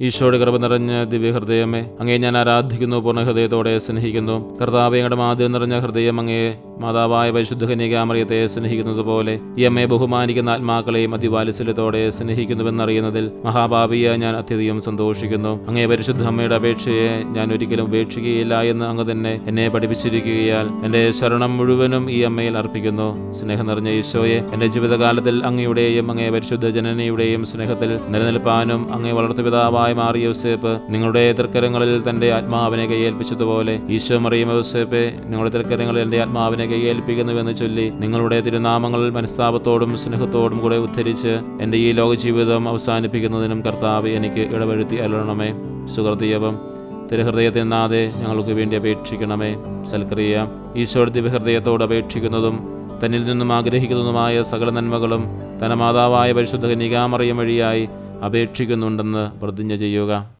ഈശോയുടെ കൃപ നിറഞ്ഞ ദിവ്യഹൃദയമേ അങ്ങേ ഞാൻ ആരാധിക്കുന്നു പൂർണ ഹൃദയത്തോടെ സ്നേഹിക്കുന്നു. കർത്താവ് ഞങ്ങളുടെ മാതിരി നിറഞ്ഞ ഹൃദയം അങ്ങേ മാതാവായ പരിശുദ്ധ കന്യകാമറിയത്തെ സ്നേഹിക്കുന്നത് പോലെ ഈ അമ്മയെ ബഹുമാനിക്കുന്ന ആത്മാക്കളെയും അതിവാത്സല്യത്തോടെ സ്നേഹിക്കുന്നുവെന്നറിയുന്നതിൽ മഹാഭാവിയ ഞാൻ അത്യധികം സന്തോഷിക്കുന്നു. അങ്ങേ പരിശുദ്ധ അമ്മയുടെ അപേക്ഷയെ ഞാൻ ഒരിക്കലും ഉപേക്ഷിക്കുകയില്ല എന്ന് അങ്ങ് തന്നെ എന്നെ പഠിപ്പിച്ചിരിക്കുകയാൽ എന്റെ ശരണം മുഴുവനും ഈ അമ്മയിൽ അർപ്പിക്കുന്നു. സ്നേഹം നിറഞ്ഞ ഈശോയെ എന്റെ ജീവിതകാലത്തിൽ അങ്ങയുടെയും അങ്ങേ പരിശുദ്ധ ജനനയുടെയും സ്നേഹത്തിൽ നിലനിൽപ്പാനും അങ്ങേ വളർത്തുപിതാവായ മാറിയ യോസേപ്പ് നിങ്ങളുടെ തൃക്കരങ്ങളിൽ തന്റെ ആത്മാവിനെ കൈയേൽപ്പിച്ചതുപോലെ ഈശോ മറിയും യോസേപ്പെ നിങ്ങളുടെ തൃക്കരങ്ങളിൽ എന്റെ ആത്മാവിനെ കൈയേൽപ്പിക്കുന്നുവെന്ന് ചൊല്ലി നിങ്ങളുടെ തിരുനാമങ്ങൾ മനസ്താപത്തോടും സ്നേഹത്തോടും കൂടെ ഉദ്ധരിച്ച് എന്റെ ഈ ലോക ജീവിതം അവസാനിപ്പിക്കുന്നതിനും കർത്താവ് എനിക്ക് ഇടവഴുത്തി അലണമേ സുഹൃദീയവം തിരുഹൃദയത്തെ നാതെ ഞങ്ങൾക്ക് വേണ്ടി അപേക്ഷിക്കണമേ. സൽക്രിയ ഈശോയുടെ ദിവ്യഹൃദയത്തോട് അപേക്ഷിക്കുന്നതും തന്നിൽ നിന്നും ആഗ്രഹിക്കുന്നതുമായ സകല നന്മകളും തന മാതാവായ പരിശുദ്ധ കന്യകാമറിയം വഴിയായി അപേക്ഷിക്കുന്നുണ്ടെന്ന് പ്രതിജ്ഞ ചെയ്യുക.